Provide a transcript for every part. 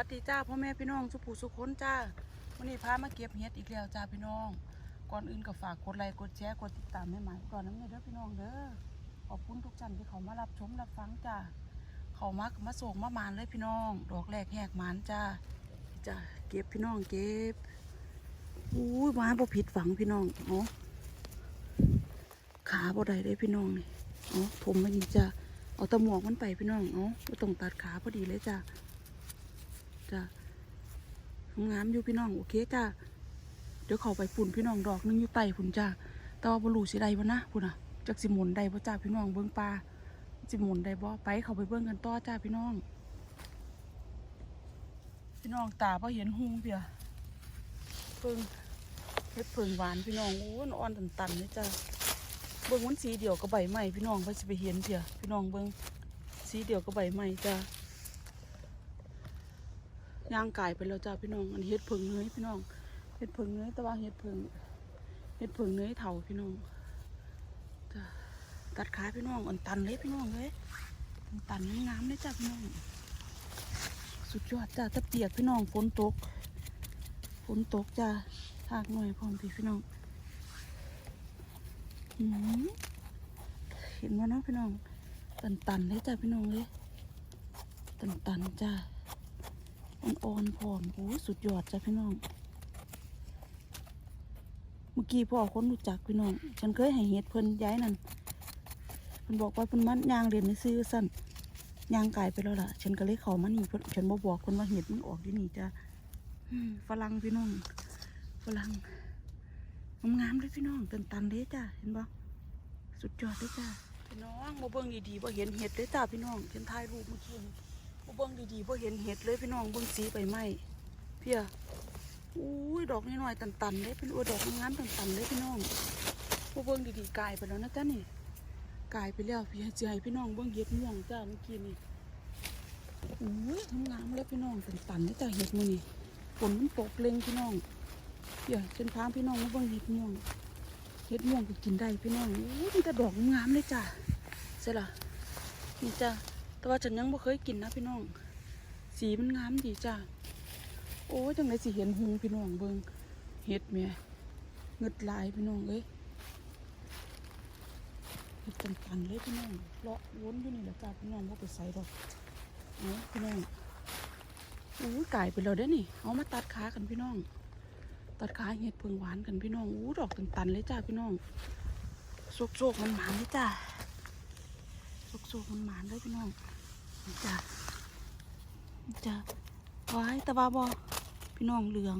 วัสดีจ้าพ่อแม่พี่น้องสุภูสุขคนจ้าวันนี้พามาเก็บเห็ดอีกแล้วจ้าพี่น้อง ก่อนอื่นก็ฝากกดไลค์กดแชร์กดติดตามให้หมายก่อนน้ำเนเด้อพี่น้องเด้อขอบคุณทุกท่านที่เขามารับชมรับฟังจ้าเขามามาส่งมามานเลยพี่น้อง ดอกแรกแหกหมานจ้าจ้าเก็บพี่น้องเก็บอู้ยมาบ่ผิดฝังพี่น้องเนาะขาบ่ได้เลยพี่น้องนี่เนาะผมไม่นี่จ้าเอาตะหมวกมันไปพี่น้องเนาะต้องตัดขาพอดีเลยจ้า จ้ะงามอยู่พี่น้องโอเคจ้ะเดี๋ยวเขาไปฝุ่นพี่น้องดอกหนึงอยู่ไต่ฝุ่นจ้ะแต่ว่าบรูสิได้บ่นะพุ่นอะจักสิหมุนได้บ่จ้าพี่น้องเบิ่งปลาสิหมุนได้บ่ไปเขาไปเบิ่งกันต่อจ้าพี่น้อง พี่น้องตาพอเห็นหุงเพียเพิ่งเฮ็ดเพิ่งหวานพี่น้องโอ้ยอ่อนตันๆเลยจ้ะเบิ่งมันสีเดียวกับใบไม้พี่น้องเพิ่นสิไปเห็นเพียพี่น้องเบิ่งสีเดียวกับใบไม้จ้ะ ย่างไก่ไปแล้วจ้าพี่น้อง อันเห็ดเพิงเนื้อพี่น้องเห็ดเพิงเนื้อแต่ว่าเห็ดเพิงเห็ดเพิงเนื้อเถาพี่น้องจ้าตัดขาพี่น้องอันตันเลยพี่น้องเลยอันตันงามเลยจ้าพี่น้อง สุดยอดจ้าถ้าเปียกพี่น้องฝนตกฝนตกจ้าทากหน่อยพร้อมพี่พี่น้องเห็นว่าน้องพี่น้อง ตันตันเลยจ้าพี่น้องเลยตันตันจ้า อ่อนๆผอมโอ้สุดยอดจ้ะพี่น้อง เมื่อกี้พ่อคนรู้จักพี่น้อง ฉันเคยให้เห็ดเพิ่นย้ายนั่นเพิ่นบอกว่าเพิ่นมันยางเรียนในซื้อสั้นยางกายไปแล้วล่ะ ฉันก็เลยเข้ามานี่เพิ่นฉันบ่บอกเพิ่นว่าเห็ดมันออกที่นี่จ้ะฝรั่งพี่น้องฝรั่งงามเลยพี่น้องตันตันเลยจ้ะเห็นบ่สุดยอดเลยจ้ะพี่น้องมาเบิ่งดีๆบ่เห็นเห็ดเลยจ้ะพี่น้องฉันถ่ายรูปเมื่อกี้ นี่บ่เบิ่งดีๆบ่เห็นเห็ดเลยพี่น้องเบิ่งสีใบไม้เพียอุ้ยดอกน้อยๆตันๆเลยเป็นอ้วดอกงามตันๆเลยพี่น้องบ่เบิ่งดีๆกลายไปแล้วนะจ๊ะนี่กลายไปแล้วพี่สิให้พี่น้องเบิ่งเห็ดม่วงจ้าเมื่อกี้นี่อุ้ยงามเลยพี่น้องตันๆเลยจ้าเห็ดมือนี้ฝนมันตกเล็งพี่น้องเพียฉันพาพี่น้องมาเบิ่งเห็ดม่วงเห็ดม่วงก็กินได้พี่น้องอุ้ยมีแต่ดอกงามเลยจ้าใช่ล่ะนี่จ้า แต่ว่าฉันยังไม่เคยกินนะพี่น้อง สีมันงามดีจ้าโอ้ยจังไรสิเห็นหงพี่น้องเบิงเห็ดเมียเงึดลายพี่น้องเอ้ยเห็ดตันๆเลยพี่น้องเลาะวนอยู่นี่แหละจ้าพี่น้องว่าไปใส่ดอกเอาพี่น้องโอ้ไก่ไปแล้วเด้นี่เอามาตัดขากันพี่น้อง ตัดขาเห็ดเพิงหวานกันพี่น้องอู้ดอกตันๆเลยจ้าพี่น้องโซกๆมันหมานเลยจ้า สุกมันหมานเลยพี่น้องจ้ะจ้ะไว้ต่ว่าบอพี่น้องเหลือง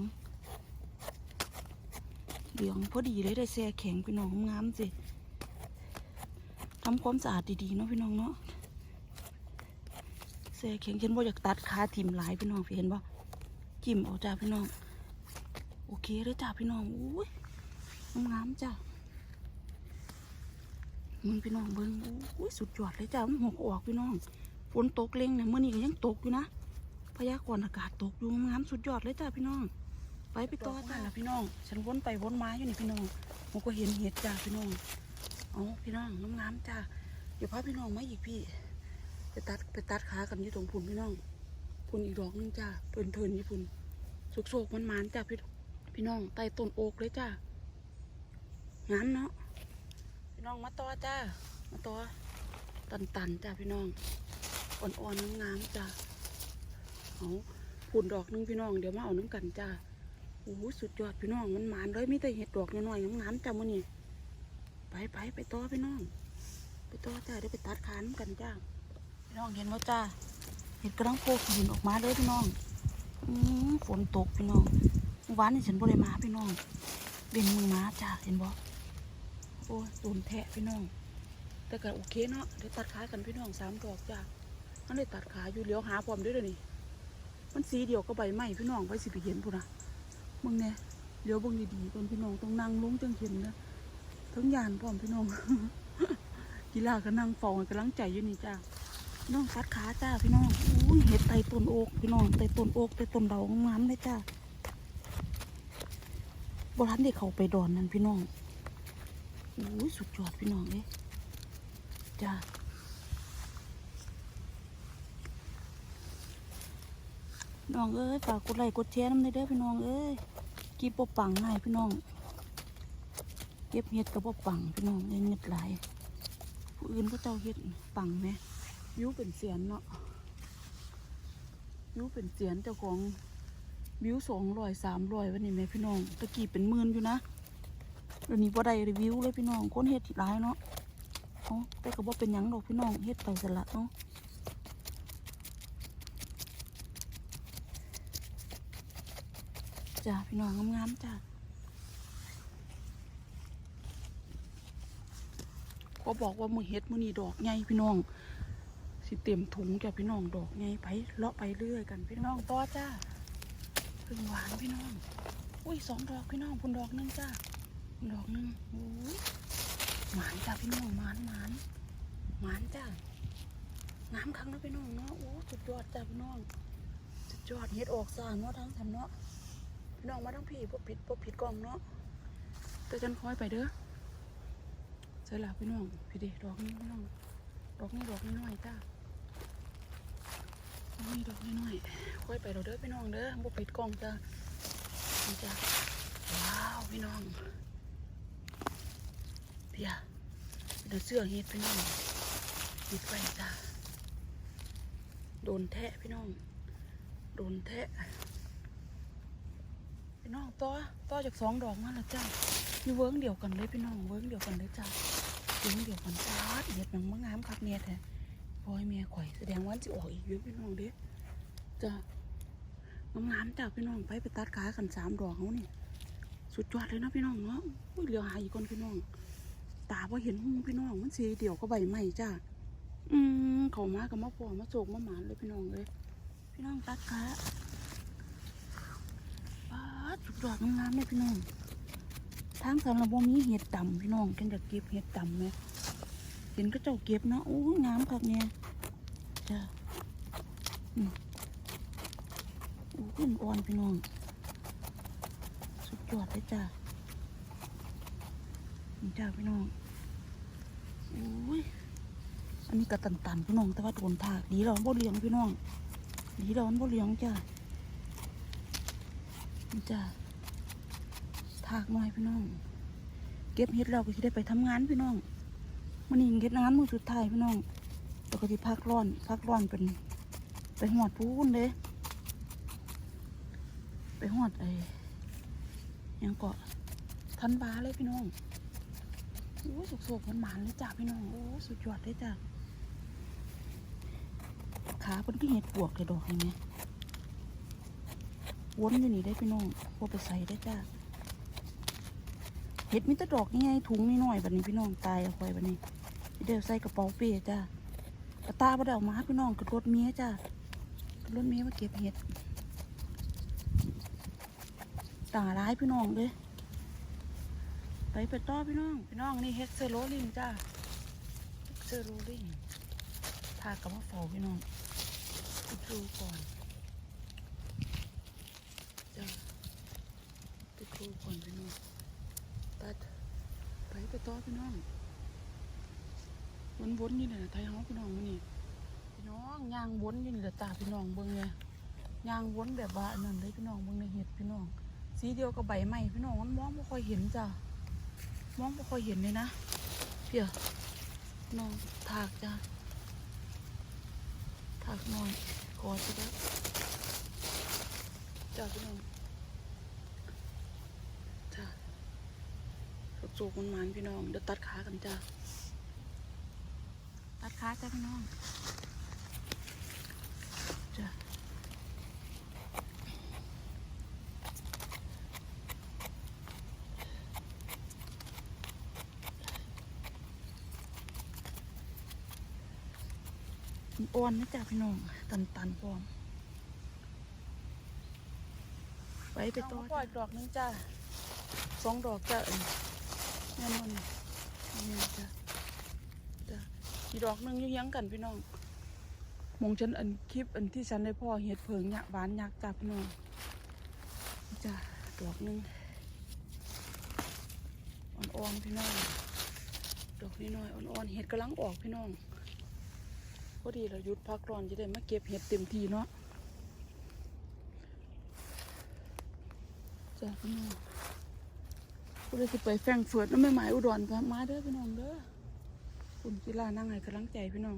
เหลืองพอดีเลยได้แซ่แข็งพี่น้องงามสิทำความสะอาดดีๆเนาะพี่น้องเนาะแซ่แข็งฉันบ่อยากตัดขาทิ่มหลายพี่น้องพี่เห็นบ่จิ้มเอาจ้าพี่น้อง โอเคเลยจ้าพี่น้องอุ้ยงามๆจ้า มึงพี่น้องเบิ้งอุ้ยสุดยอดเลยจ้ามันหัวออกพี่น้อง ฝนตกเล็งเนี่ยเมื่อนี้ก็ยังตกอยู่นะ พยากรณ์อากาศตกอยู่งามสุดยอดเลยจ้าพี่น้อง ไปไปต่อจ้าละพี่น้อง ฉันวนไปวนมาอยู่นี่พี่น้องผมก็เห็นเห็ดจ้าพี่น้องเอาพี่น้องงามๆจ้าเดี๋ยวพาพี่น้องมาอีกพี่ ไปตัดไปตัดขากันอยู่ตรงพุ่นพี่น้อง พุ่นอีกดอกหนึงจ้าเพลินเพลินๆอยู่พุ่นสุกโศกมันมันจ้าพี่พี่น้องใต้ต้นโอกเลยจ้างามเนาะ พี่น้องมาต่อจ้ามาต่อตันตันๆจ้าพี่น้องอ่อนๆงามๆจ้าเอาผุนดอกหนึงพี่น้องเดี๋ยวมาเอาน้ำกันจ้าโอ้สุดยอดพี่น้องมันหมานเลยมีแต่เห็ดดอกน้อยๆงามๆจ้ามื้อนี้ไปไปไปต่อพี่น้อง ไปต่อจ้าเดี๋ยวไปตัดขานกันจ้าพี่น้องเห็นว่าจ้าเห็ดกระดังโผล่ขึ้นออกมาเลยพี่น้องอืมฝนตกพี่น้องวานนี่ฉันบ่ได้มาพี่น้องเบ่งมือมาจ้าเห็นบ่โอ้ย โดนแทะพี่น้อง แต่ก็โอเคเนาะเดี๋ยวตัดขากันพี่น้องสามดอกจ้ามันได้ตัดขาอยู่เลี้ยวหาพร้อมด้วยเดี๋ยนี้มันสีเดียวก็ใบไม้พี่น้องไว้สิไปเห็นพุ่นนะมึงเนี่ยเลี้ยวบงดีๆก่อนพี่น้องต้องนั่งลุ้งจังเห็นนะทั้งยานพร้อมพี่น้องกีฬาก็นั่งฟองกำลังใจอยู่นี่จ้าน้องตัดขาจ้าพี่น้องอุ้ยเห็ดไตต้นโอกพี่น้องไตต้นโอกไตต้นเดางามเลยจ้าโบราณเด็กเขาไปดอนนั่นพี่น้อง อ้สุดยอดพี่น้องเลยจ้าน้องเอ้ยฝากกดไลค์กดแชร์น้ำในเด้อพี่น้องเอ้ยกีบปปังให้พี่น้องเก็บเห็ดกับปปังพี่น้องเงินหลายผู้อื่นก็เจ้าเห็ดปังไหมยูเป็นเสียนเนาะยูเป็นเสียนเจ้าของวิวสองร้อยสามร้อยวันนี้แม่พี่น้องตะกี้เป็นหมื่นอยู่นะ เดี๋ยวนี้บ่ได้รีวิวเลยพี่น้องคนเฮ็ดหลายเนาะเอ้าแต่ก็บ่เป็นหยังดอกพี่น้องเฮ็ดไปสละเนาะจ้าพี่น้องงามๆจ้าก็บอกว่ามือเฮ็ดมือนี้ดอกใหญ่พี่น้อง สิเต็มถุงจ้ะพี่น้องดอกใหญ่ไปเลาะไปเรื่อยกันพี่น้องต่อจ้าพึ่งหวานพี่น้อง อุ้ยสองดอกพี่น้องพุ่นดอกหนึงจ้า ดอกหนึงโอ้ยหวานจ้าพี่น้องหวานหวานหวานจ้างามครั้งนะพี่น้องเนาะโอ้สุดยอดจ้าพี่น้องสุดยอดเฮ็ดออกซ่าเนาะทั้งทันเนาะพี่น้องมาทั้งพี่พวกผิดพวกผิดกล้องเนาะแต่ฉันคอยไปเด้อใช่ละพี่น้องพี่เดดอกนี้พี่น้องดอกนี้ดอกนี้น้อยจ้าดอกนี้ดอกน้อยคอยไปเราเด้อพี่น้องเด้อพวผิดกล้องจ้าจ้าว้าวพี่น้อง เพียเดี๋ยวเสื้อเฮ็ดพี่น้องปิดไฟจ้าโดนแทะพี่น้อง โดนแทะพี่น้องต่อต่อจากสองดอกมาแล้วจ้าอยู่เวิ้งเดียวกันเลยพี่น้องเวิ้งเดียวกันเลยจ้าเวิ้งเดียวกันจ้าเห็ดหนังมะงามครับเนี่ยแท้พอยเมียข่อยแสดงว่าจะออกอีกเยอะพี่น้องเด้จ้างามๆจ้าพี่น้องไปไปตัดขากันสามดอกเขานี่สุดยอดเลยนะพี่น้องเนาะอุ้ยเหลือหายอีกคนพี่น้อง ตาพอเห็นหูพี่น้องมันสีเดียวก็ใบใหม่จ้าอืมเขามากับมะพร้าวมาโศกมะหมานเลยพี่น้องเลย พี่น้องตัดขาปาสุดยอดงามเลยพี่น้องทางสารบมีเห็ดดำพี่น้องกันจะเก็บเห็ดดำไหมเห็นก็เจ้าเก็บนะโอ้ยงามคักเนี่ยจ้าอืมโอ้ยอ่อนพี่น้อง สุดยอดเลยจ้า นี่จ้าพี่น้องโอ้ยอันนี้ก็ตันๆพี่น้อง แต่ว่าโดนถากดีเราบ่เลี้ยงพี่น้องดีเราบ่เลี้ยงจ้านี่จ้าถากหน่อยพี่น้อง เก็บเฮ็ดเราก็สิได้ไปทำงานพี่น้องมันนี่เฮ็ดงานมือสุดท้ายพี่น้องแล้วก็ที่พักร้อนพักร้อนเป็นไปหอดพูนเลยไปหอดไอ้ยังเกาะทันบาเลยพี่น้อง โอ้ยสุกๆมันหมานๆเลยจ้าพี่น้องโอ้สุดยอดเลยจ้าขาเป็นก็เห็ดปวกเลยดอกเห็นไหมวนอยู่นี่ได้พี่น้องพอไปใส่ได้จ้าเห็ดมิตรดอกนี่ไงถุงนี่หน่อยแบบนี้พี่น้องตายเอาไว้แบบนี้เดี๋ยวใส่กระเป๋าเป้จ้าตาบ่ได้เอามาพี่น้องกระรถเมียจ้ากระรถเมียมาเก็บเห็ดตาร้ายพี่น้องเลย ไปไปต่อพี่น้อง พี่น้องนี่เฮ็ดเซอร์โรลิงจ้าเซอร์โรลิงทากับมะเฝ้าพี่น้องดูก่อนจ้าไปครูก่อนพี่น้องตัดไปไปต่อพี่น้องวนวนๆนี่แหละไทยเฮาพี่น้องมื้อนี่พี่น้องยางวนอยู่นี่แหละจ้าพี่น้องเบิ่งเลยยางวนแบบว่านนั้นเลยพี่น้องเบิ่งในเห็ดพี่น้องสีเดียวกับใบไม้พี่น้องมันมองไม่ค่อยเห็นจ้า มองไม่ค่อยเห็นเลยนะเพี่ยน้องถากจ้าถากนอยกอดสิครับจ้าพี่น้องจ้าสุกๆมันมันๆพี่น้องเดี๋ยวตัดขากันจ้าตัดขาจ้าพี่น้องจ้า อ่อนนะจ้าพี่น้อง ตันตันๆพร้อมไปไปต่อปล่อยดอกหนึงจ้าสองดอกจ้ะเอ็นแม่นมันนี่จ้ะจ้ะอีกดอกหนึงยังยังกันพี่น้องหมองฉันอันคลิปอันที่ฉันได้พ่อเห็ดเผิงยักษ์หวานยักษ์จ้ะพี่น้องนี่จ้ะดอกหนึงอ่อนๆพี่น้อง ดอกนี้น้อยอ่อนๆเห็ดกำลังออกพี่น้องพ อดีเราหยุดพักร้อนจะได้มาเก็บเห็ดเต็มทีเนาะจ้าพี่น้องกูเลยสิไปแฟงเฟิร์ตแล้วไม่หมายอุดรก็มาเด้อพี่น้องเด้อคุณกีฬานั่งให้กำลังใจพี่น้อง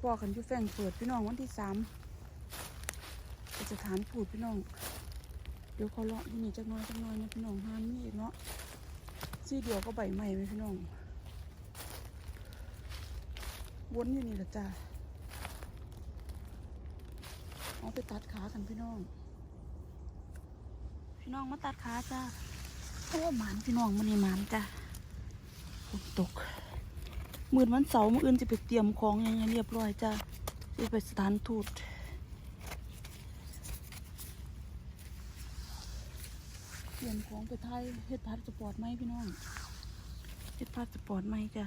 พอกันอยู่แฟงเฟิร์ตพี่น้องวันที่สามไปสถานพูดพี่น้อง เดี๋ยวเขาเลาะที่นี่จักน้อยจักน้อยนะพี่น้องห้ามนี่เนาะซี่เดียวก็ใบใหม่ไหมพี่น้อง วนอยู่นี่แหละจ้าเอาไปตัดขากันพี่น้อง พี่น้องมาตัดขาจ้าโอ้หมานพี่น้องมันนี่หมานจ้าฝนตกมืดวันเสาร์มื่ออื่นจะไปเตรียมของยังไงเรียบร้อยจ้าจะไปสถานทูตเตรียมของไปไทยเฮ็ดพาสปอร์ตไหมพี่น้องเฮ็ดพาสปอร์ตไหมจ้า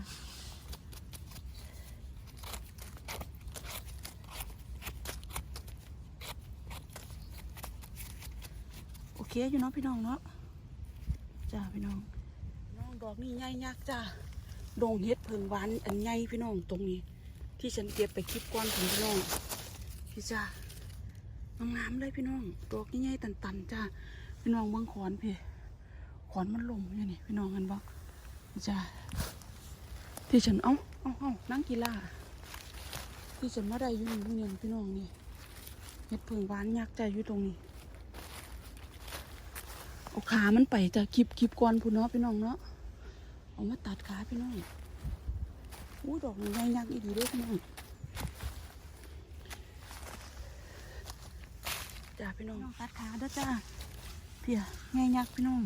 เคอยู่เนาะพี่น้องเนาะจ้าพี่น้องน้องดอกนี่ใหญ่ยักจ้าดงเฮ็ดเพิงหวานอันใหญ่พี่น้องตรงนี้ ที่ฉันเก็บไปคลิปก้อนของพี่น้องพี่จ้างามๆเลยพี่น้องดอกใหญ่ๆตันๆจ้าพี่น้องเบิ่งขอนพี่ขอนมันลมอยู่นี่พี่น้องเห็นบ่พี่จ้าที่ฉันเอ้าเอ้าเอ้านั่งกีฬาที่ฉันมาได้อยู่นี่เนี่ยพี่น้องนี่เฮ็ดเพิงหวานยักษ์ใจอยู่ตรงนี้ ขามันไปจะคลิปคลิปก้อนพูนเนาะพี่น้องเนาะเอามาตัดขาพี่น้องอู้ดอกมันใหญ่ยักษ์อีดีด้วยพี่น้องจ้าพี่น้องตัดขาด้อจ้าเพียใหญ่ยักษ์พี่น้อง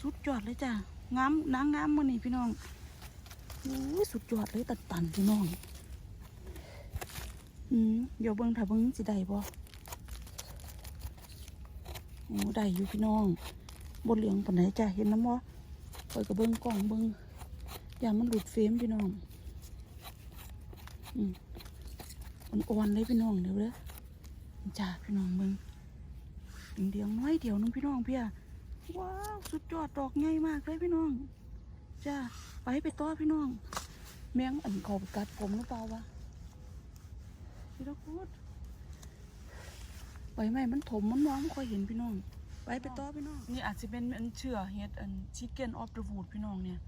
สุดยอดเลยจ้างามนางงามมันนี่พี่น้องอู้สุดยอดเลยตัดตันพี่น้องอืมเดี๋ยวเบิ้งถ้าเบิ้งสิได้บ่โอ้ได้อยู่พี่น้อง บนเหลืองปนไหนจ้าเห็นน้ำบ่คอยกับเบิ้องกล่องเบิ้องอย่ามันหลุดเฟรมพี่น้องอืมอ่อนๆเลยพี่น้องเดี๋ยวเด้อจ้าพี่น้องเบิ้งเดียวน้อยเดียวนึงพี่น้องเพี่ยว้าวสุดยอดดอกใหญ่มากเลยพี่น้องจ้าไปไปต่อพี่น้อง แมงอันเขาไปกัดผมหรือเปล่าวะพี่ตะพูดไปไหมมันถมมันมองไม่ค่อยเห็นพี่น้อง ไปไปต่อพี่น้องนี่อาจจะเป็นอันเชื่อเฮ็ดอันชิคเก้นออฟเดอะวูดพี่น้องเนี่ย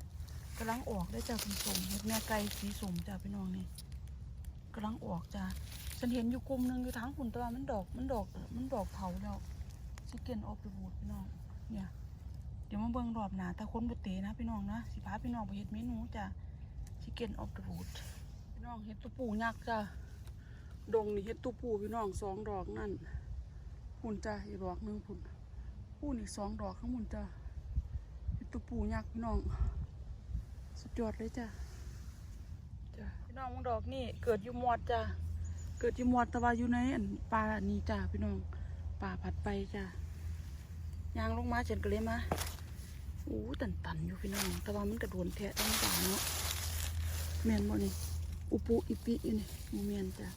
กำลังออกได้จากคุณสมเฮ็ดแม่ไก่สีสมจ้าพี่น้องนี่กำลังออกจ้าฉันเห็นอยู่กลุ่มหนึงอยู่ทางคุณแต่ว่ามันดอกมันดอกมันดอกเผาแล้วชิคเก้นออฟเดอะวูดพี่น้องเนี่ยเดี๋ยวมาเบิ่งรอบหนาแต่คนบ่เตนะพี่น้องนะสิพาพี่น้องไปเฮ็ดเมนูจ้าชิคเก้นออฟเดอะวูดพี่น้องเฮ็ดตัวปูยักษ์จ้าดงนี่เฮ็ดตัวปูพี่น้องสองดอกนั่นพุ่นจ้าอีกดอกหนึงพุ่น ปูนี่สองดอกข้างบนจ้ะเป็นตัวปูยักษ์พี่น้อง สุดยอดเลยจ้ะจ้ะพี่น้องมึงดอกนี่เกิดอยู่หมอดจ้ะเกิดอยู่หมอดต่ว่าอยู่ในอันป่านี้จ้ะพี่น้องป่าผัดไปจ้ะยางลงมาเฉันก็เลยมาอู้ตันตันอยู่พี่น้องต่ว่ามันกระโดนแทะธรรมดาเนาะแมนบ่นี่อุปุอิปิอยู่นี่โมเมนจ้ะ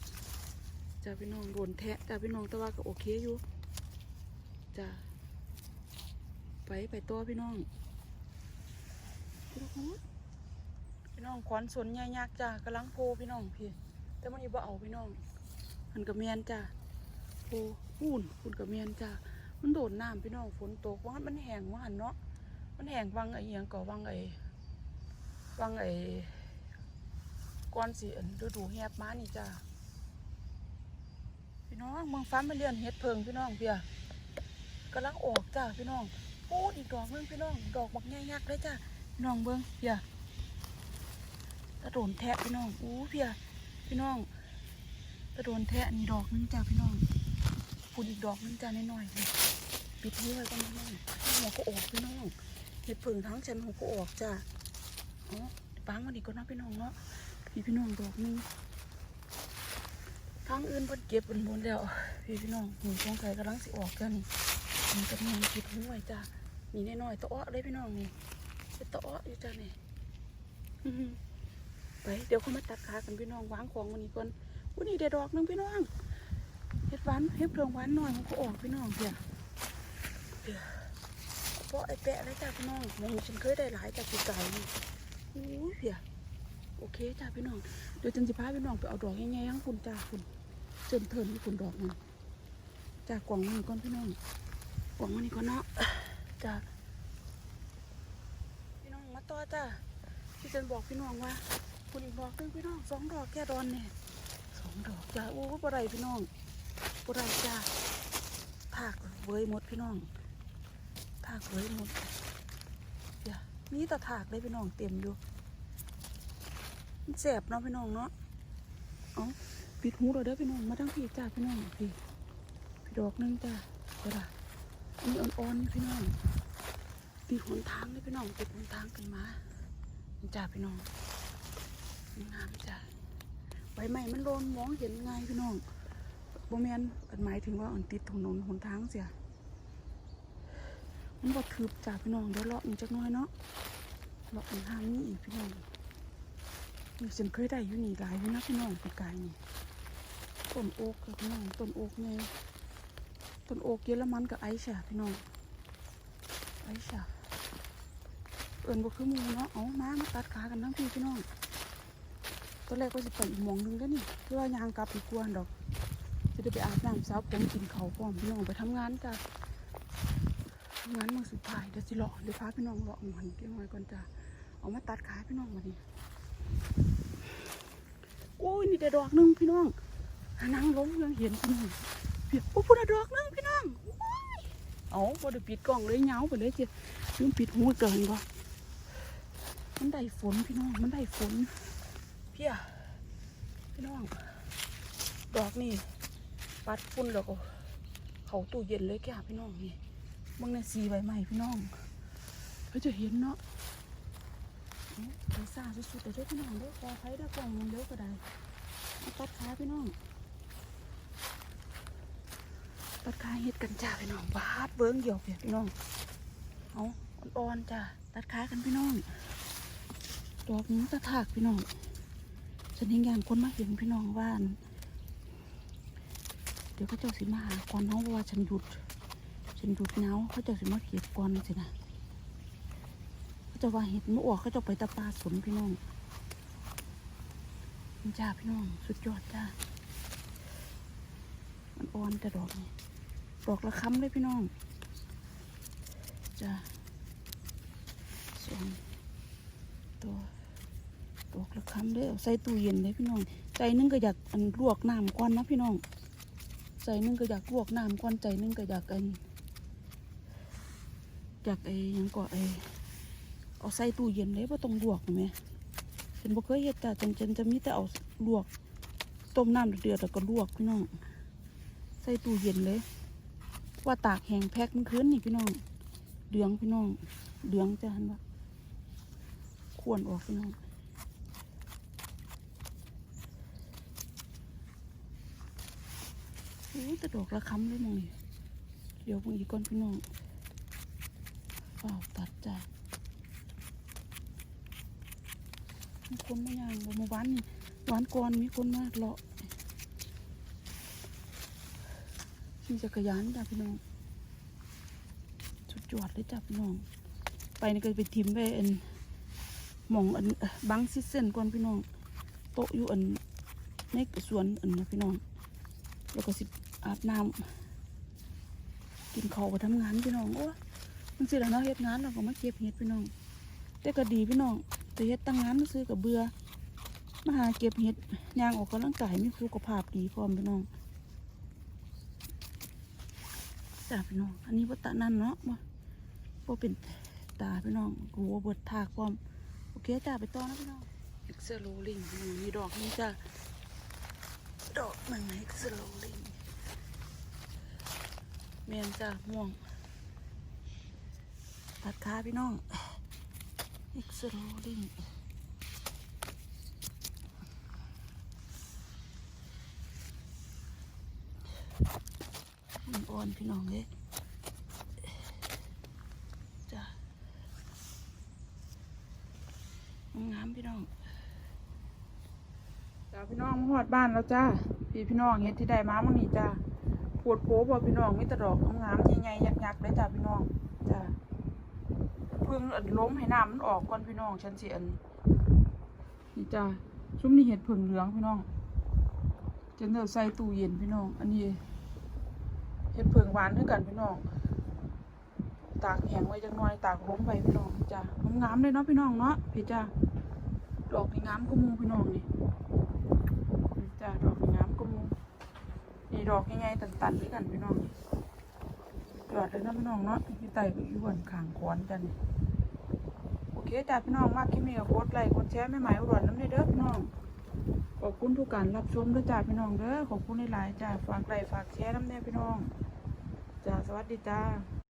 จ้ะพี่น้องโดนแทะจ้ะพี่น้องต่ว่าก็โอเคอยู่จ้ะ ไปไปตัวพี่น้องพี่น้องพี่น้องขวัญสนใหญ่ยักจ้ากำลังโพพี่น้องพี่แต่มันนี้บ่เอาพี่น้องมันกับเมียนจ้าโพพูนพูนกับเมียนจ้ามันโดดน้ำพี่น้องฝนตกว่ามันแห้งว่าหันเนาะมันแห้งวังไอเอียงก่อวังไอวังไอก้อนสีอันฤดูแฮบมานี่จ้าพี่น้องเมืองฟ้ามาเรียนเฮ็ดเพิงพี่น้องเพียกำลังออกจ้าพี่น้อง พูดอีกดอกหนึงพี่น้อง ดอกบักใหญ่ยักษ์เลยจ้าพี่น้องเบิ้งเพียตะโดนแทะพี่น้องอู้เพียพี่น้องตะโดนแทะนี่ดอกนึงจ้าพี่น้องพูดอีกดอกนึงจ้าน้อยๆนี่ปิดนี้ไว้ก่อนพี่น้องหัวก็ออกพี่น้องเห็ดผึ่งทั้งฉันหัวก็ออกจ้าอ๋อปังมันอีกก็นะพี่น้องเนาะพี่พี่น้องดอกนึงทางอื่นเพิ่นเก็บเป็นหมดแล้วพี่พี่น้องหนูสงสัยกำลังสิออกจ้านี่ มันจะมีคิดห้วยจ้ะมีน้อยๆตะอ้อเลยพี่น้องนี่เป็นตะอ้ออยู่จ้ะนี่ไปเดี๋ยวเขามาตัดขากันพี่น้องวางของวันนี้ก่อนวันนี้เด็ดดอกนึงพี่น้องเห็ดหวานเห็ดเพืองหวานหน่อยมันก็ออกพี่น้องเพียเพียเพราะไอ้แปะเลยจ้ะพี่น้องมองฉันเคยได้หลายจากปีไก่นี่อู้ยเพียโอเคจ้ะพี่น้องเดี๋ยวจันสิพาพี่น้องไปเอาดอกง่ายๆทั้งคุณจ้าคุณเจินเทินที่คุณดอกมันจากกล่องมันก่อนพี่น้อง หวังวันนี้ก็เนาะจ้ะพี่น้องมาต่อจ้ะพี่จันบอกพี่น้องว่าคุณอีกดอกหนึงพี่น้องสองดอกแค่ดอนเนี่ยสองดอกจ้ะโอ้บ่ได้พี่น้องบ่ได้จ้ะถากเว้ยหมดพี่น้องถากเว้ยหมดเดี๋ยวมีแต่ถากเลยพี่น้องเต็มอยู่มันแสบเนาะพี่น้องเนาะเอาปิดหูเราเด้อพี่น้องมาทั้งพี่จ้าพี่น้องพี่พี่ดอกหนึงจ้ะก็ได้อัน นี้อ่อนๆนี่พี่น้องปีหนทางนี่พี่น้องติดหนทางกันมานี่จ้าพี่น้องงามจ้าใบไม้มันโลนมองเห็นง่ายพี่น้องโบแมนเป็นหมายถึงว่าอันติดถนนหนทางเสียมันบ่ทึบจ้าพี่น้องเดี๋ยวเลาะอีกจักน้อยเนาะเลาะอีกทางนี้อีกพี่น้องนี่ฉันเคยได้อยู่นี่หลายอยู่นะพี่น้องปีกายนี่ต้นโอ๊กกับพี่น้องต้นโอ๊กไง ต้นโอ๊กเยอรมันกับไอซ์อะพี่น้องไอซ์อะเอิญบ่คือหมูเนาะเอามามาตัดขากันทั้งพี่พี่น้องตอนแรกก็จะไปอีกมองหนึงแล้วนี่ที่ว่ายางกลับอีกกวนดอก จะได้ไปอาบน้ำสาวผมกินเขาพร้อมพี่น้องไปทำงานจ้ะทำงานมือสุดท้ายเดี๋ยวสิเลาะเดี๋ยวพาพี่น้องเลาะมันเกี่ยวหน่อยก่อนจ้ะเอามาตัดขาพี่น้องมาดิโอ้ยนี่แต่ดอกหนึงพี่น้องนั่งลงยังเห็นพี่น้อง เปียกโอ้พูดดอกนึงพี่น้องโอ้ยเอาพอได้ปิดกล่องเลยเหงาไปเลยเจ้าลืมปิดหูเกินบ่มันได้ฝนพี่น้อง มันได้ฝนเพี่ยพี่น้อง ดอกนี่ปัดฝุ่นแล้วก็เขาตู้เย็นเลยแกพี่น้องนี่บางในสีใบใหม่พี่น้องเพื่อจะเห็นเนาะเอาไปซ่าสุดๆเลยเด้อพี่น้องเด้อขอใช้ได้อกล่องมันเด้อก็ได้เอาตัดขาพี่น้องตั ดขาเฮ็ดกันจ้าพี่น้องบาดเบิ้งเหี่ยวเปียพี่น้องเอาอ่อนๆจ้าตัดขากันพี่น้องดอกนี้ตะถากพี่น้องฉันเห็นอย่างคนมาเห็นพี่น้องว่านเดี๋ยวเขาเจ้าสิมาหาก่อนเนาะเพราะว่าฉันหยุดฉันหยุดเงาเขาเจ้าสิมาเก็บก่อนสินะเขาจะว่าเห็ดมันออกเขาจะไปตะปาสนพี่น้องจ้าพี่น้องสุดยอดจ้ามันอ่อนแต่ดอกนี่ ดอกละคำเลยพี่น้องจ้าสองตัวดอกละคำเลยเอาใส่ตู้เย็นเลยพี่น้อง ใจนึงก็อยากอันลวกน้ำก่อนนะพี่น้อง ใจนึงก็อยากลวกน้ำก่อนใจนึงก็อยากอันอยากไอ้ยังก็ไอ้เอาใส่ตู้เย็นเลยเพราะต้องลวกไหมฉันบ่เคยเฮ็ดจ้ะจันจันจะมีแต่เอาลวก ต้มน้ำเดือดแล้วก็ลวกพี่น้อง ใส่ตู้เย็นเลย ว่าตากแห้งแพ็คมันคืนนี่พี่น้องเหลืองพี่น้องเหลืองจะหันว่าควรออกพี่น้องโอ้ต่ดอกละคำเลยมองนี่เดี๋ยวพวกอีกก่อนพี่น้องเฝ้าตัดจ้ะมีคนมาย่างบ่เมื่อวานนี่วานก่อนมีคนมาเลาะ ขี่จักรยานจ้ะพี่น้องสุดยอดเลยจ้ะพี่น้อง ไปนี่ก็ไปทิมไปอันมองอันเอ่อบังซิเส้นก่อนพี่น้อง โต๊ะอยู่อันในสวนอันนะพี่น้อง แล้วก็สิอาบน้ำกินข้าวไปทำงานพี่น้องโอ้ยมันสิแล้วเนาะเฮ็ดงานเราก็มาเก็บเห็ดพี่น้อง แต่ก็ดีพี่น้องแต่เฮ็ดตั้งงานมาซื้อกับเบื่อมาหาเก็บเห็ดย่างออกกำลังกายมีสุขภาพดีพร้อมพี่น้อง จ้าพี่น้อง อันนี้วัตะนั่นเนาะบ่บ่เป็นตาพี่น้องกูว่าเบิดทากความโอเคจ้าไปต่อนะพี่น้องเอ็กซ์โลลิงพี่น้องมีดอกนี้จ้าดอกหนึ่งเอ็กซ์โลลิงเมียนจ้าม่วงตัดขาพี่น้องเอ็กซ์โลลิง อ่อนพี่น้องเลยจ้างามพี่น้องจ้าพี่น้องมาหอดบ้านแล้วจ้าพี่พี่น้องเห็ดที่ได้มามื่อนี้จ้าปวดโผบ่พี่น้องมีต่ดอกงามใหญ่ๆยักษ์ๆเลยจ้าพี่น้องจ้าเพิ่งอันล้มให้น้ำมันออกก่อนพี่น้องฉันเสิอันนี่จ้าชุ่มนี่เห็ดผึ่งเหลืองพี่น้องจะเนื้อใส่ตู้เย็นพี่น้อง อันนี้ เห็ดเผืองหวานด้วยกันพี่น้อง ตากแห้งไว้จังน้อย ตากล้มไว้พี่น้องจ้ะงามเลยเนาะพี่น้องเนาะพี่จ้าดอกงามก็มูพี่น้องนี่นี่จ้าดอกงามก็มูนี่ดอกใหญ่ๆตันๆด้วยกันพี่น้องนี่ยอดเลยนะพี่น้องเนาะพี่ไต่ก็อยู่บนขางขอนจ้ะนี่โอเคจ้าพี่น้องมากคลิปนี้ก็กดไลค์กดแชร์ไม่หมายอุดรน้ำในเด้อพี่น้องขอบคุณทุกการรับชมด้วยจ้าพี่น้องเด้อขอบคุณหลายๆจ้าฝากไลค์ฝากแชร์น้ำแน่พี่น้อง จ้าสวัสดีจ้า